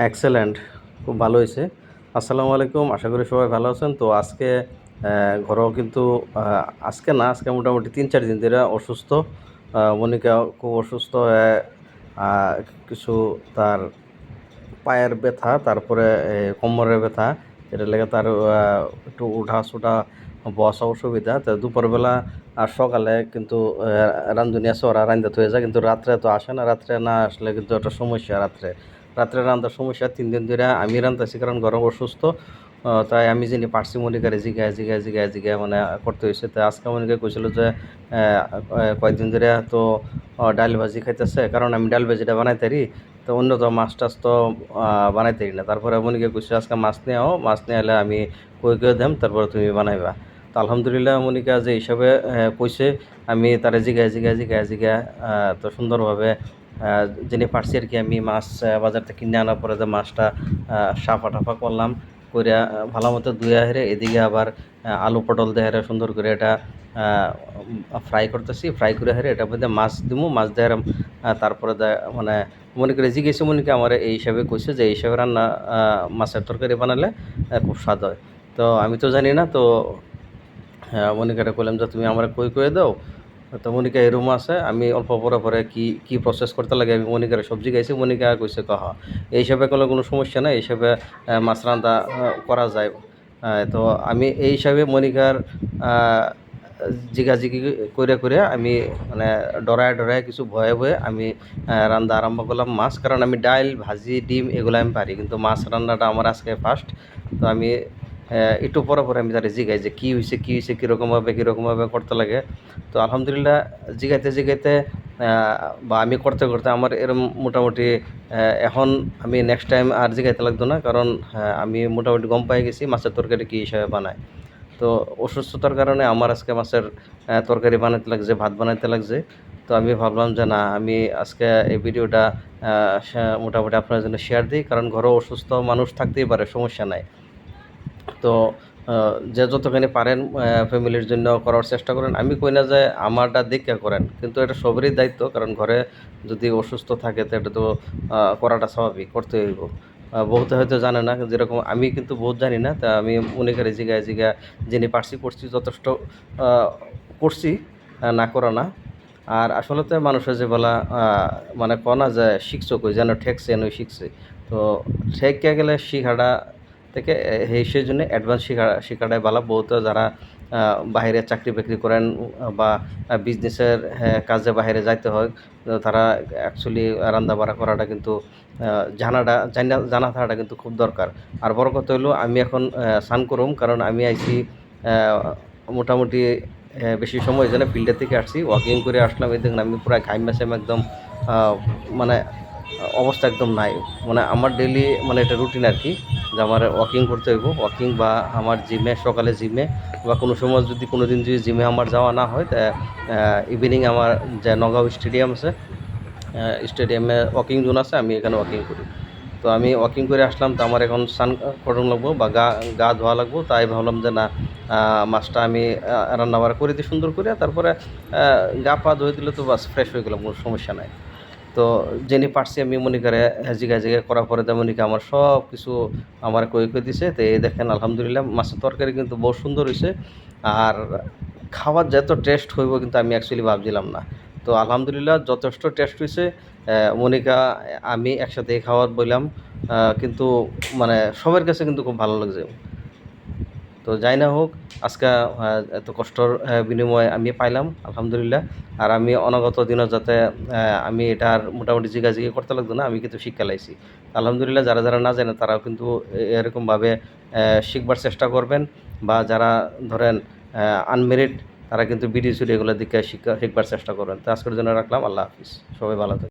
Excellent খুব ভালো হয়েছে। আসসালামু আলাইকুম। আশা করি সবাই ভালো আছেন। তো আজকে ঘরেও কিন্তু আজকে না, আজকে মোটামুটি তিন, চার দিন ধরে অসুস্থ। মনিকা খুব অসুস্থ হয়ে কিছু তার পায়ের ব্যথা, তারপরে কোমরের ব্যথা এটা লেগে তার একটু উঠা সুঠা বসা অসুবিধা। তো দুপুরবেলা আর সকালে কিন্তু রান্ধুনি আছে, ওরা রান্ধতে হয়ে যায়। কিন্তু রাত্রে তো আসে না। রাত্রে না আসলে কিন্তু একটা সমস্যা রাত্রে। রাত্রে রান্নার সমস্যা তিন দিন ধরে আমি রান্ধাছি কারণ গরম অসুস্থ তাই আমি যিনি পার্সি মনিকারে জিগায় জিগায় জিগায় জিগায় মানে করতে হয়েছে। তো আজকে মনিকা কইছিল যে কয়েকদিন ধরে তো ডাল ভাজি খাইতেছে, কারণ আমি ডাল ভাজিটা বানাইতারি তো অন্য তো মাছ টাছ তো বানাইতারি না। তারপরে মনিকে কইছে, আজকে মাছ নিয়ে মাছ নিয়ে এলে আমি কই কই দেম, তারপরে তুমি বানাইবা। তো আলহামদুলিল্লাহ মনিকা যে হিসাবে কইছে, আমি তারে জিগায় জিগায় জিগায় জিগায় তো সুন্দরভাবে জেনে পারছি আর কি, আমি মাছ বাজার থেকে কিনে আনার পরে যে মাছটা সাফা টাফা করলাম করে ভালো মতো ধুয়ে হেরে এদিকে আবার আলু পটল দিয়ে হেরে সুন্দর করে এটা ফ্রাই করতেছি ফ্রাই করে হেরে এটার মধ্যে মাছ দিমু, মাছ দিয়ে তারপরে মানে মনে করে জিজ্ঞেসে মনে আমার এই হিসাবে কইছে যে এই হিসাবে রান্না মাছের তরকারি বানালে খুব স্বাদ হয়। তো আমি তো জানি না, তো হ্যাঁ মনিকাটা কইলাম যে তুমি আমার কই কয়ে দাও তো মনিকা এরম আছে, আমি অল্প পরে পরে কি কি প্রসেস করতে লাগে, আমি মনিকার সবজি গাইছি মনিকা কইছে কহ এই হিসাবে কোনো কোনো সমস্যা নাই, এই হিসাবে মাছ রান্না করা যায়। তো আমি এই হিসাবে মনিকার জিগাজিগি করে করে আমি মানে ডরায় ডরায় কিছু ভয়ে ভয়ে আমি রান্না আরম্ভ করলাম মাছ। কারণ আমি ডাইল, ভাজি, ডিম এগুলো আমি পারি, কিন্তু মাছ রান্নাটা আমার আজকে ফার্স্ট তো আমি একটু পরে পরে আমি তারা জিগাই যে কী হয়েছে কী হয়েছে কীরকমভাবে কীরকমভাবে করতে লাগে। তো আলহামদুলিল্লাহ জিগাইতে জিগাইতে বা আমি করতে করতে আমার এরম মোটামুটি এখন আমি নেক্সট টাইম আর জিগাইতে লাগতো না। কারণ আমি মোটামুটি গম পাই গেছি মাছের তরকারি কী হিসাবে বানায়। তো অসুস্থতার কারণে আমার আজকে মাছের তরকারি বানাতে লাগছে, ভাত বানাতে লাগছে। তো আমি ভাবলাম যে না, আমি আজকে এই ভিডিওটা মোটামুটি আপনার জন্য শেয়ার দিই। কারণ ঘরে অসুস্থ মানুষ থাকতেই পারে, সমস্যা নাই। তো যে যতখানি পারেন ফ্যামিলির জন্য করার চেষ্টা করেন। আমি কই না যে আমারটা দেখে করেন, কিন্তু এটা সবারই দায়িত্ব। কারণ ঘরে যদি অসুস্থ থাকে, তো এটা তো করাটা স্বাভাবিক, করতে হইব। বহুতে হয়তো জানে না যেরকম আমি কিন্তু বহুত জানি না, তা আমি উনিকারে জিগায় জিগা যিনি পারছি করছি, যথেষ্ট করছি না করা না। আর আসলে তো মানুষের যে বলা মানে কনা যায় শিখছো কই যেন ঠেকছে এনে শিখছে। তো ঠেকে গেলে শিখাটা থেকে সেই জন্য অ্যাডভান্স শিখা শিখাটাই ভালো। বহুত যারা বাইরে চাকরি বাকরি করেন বা বিজনেসের কাজে বাইরে যাইতে হয় তারা অ্যাকচুয়ালি রান্না বাড়া করাটা কিন্তু জানাটা জানা জানা থাকাটা কিন্তু খুব দরকার। আর বড় কথা হলো আমি এখন সান করুম কারণ আমি আহ, মোটামুটি বেশি সময় যেন ফিল্ডের থেকে আসছি ওয়াকিং করে আসলাম এই দেখুন আমি পুরো ঘাইম মেসেম একদম মানে অবস্থা একদম নাই। মানে আমার ডেলি মানে এটা রুটিন আর কি, যে আমার ওয়াকিং করতে হইব। ওয়াকিং বা আমার জিমে সকালে জিমে বা কোনো সময় যদি কোনো দিন যদি জিমে আমার যাওয়া না হয়, তা ইভিনিং আমার যে নগাঁও স্টেডিয়াম আছে স্টেডিয়ামে ওয়াকিং জোন আছে, আমি এখানে ওয়াকিং করি। তো আমি ওয়াকিং করে আসলাম, তো আমার এখন স্নান করুন লাগবো বা গা গা ধোয়া লাগবো, তাই ভাবলাম যে না মাছটা আমি রান্না বাড়া করে দিই সুন্দর করে। তারপরে গা পা ধুয়ে দিলে তো বাস ফ্রেশ হয়ে গেলাম, কোনো সমস্যা নাই। তো যিনি পারছি, আমি মনিকারে জিগা জিগা করার পরে তো মনিকা আমার সব কিছু আমার কই কই দিছে, তো এই দেখেন আলহামদুলিল্লাহ মাছের তরকারি কিন্তু বহু সুন্দর হয়েছে আর খাবার যত টেস্ট হইব কিন্তু আমি অ্যাকচুয়ালি ভাবছিলাম না। তো আলহামদুলিল্লাহ যথেষ্ট টেস্ট হয়েছে মনিকা আমি একসাথে খাওয়ার বললাম কিন্তু মানে সবার কাছে কিন্তু খুব ভালো লাগছে। তো যাই না হোক, আজকে এত কষ্টর বিনিময়ে আমি পাইলাম, আলহামদুলিল্লাহ। আর আমি অনাগত দিনও যাতে আমি এটার মোটামুটি জিগাজিগি করতে লাগতো না, আমি কিন্তু শিক্ষা লাইছি। আলহামদুলিল্লাহ, যারা যারা না জানে, তারাও কিন্তু এরকমভাবে শিখবার চেষ্টা করবেন। বা যারা ধরেন আনমেরিড তারা কিন্তু বিডি চুরি এগুলোর দিকে শিক্ষা শিখবার চেষ্টা করবেন। তো আজকের জন্য রাখলাম, আল্লাহ হাফিজ। সবাই ভালো থাকবেন।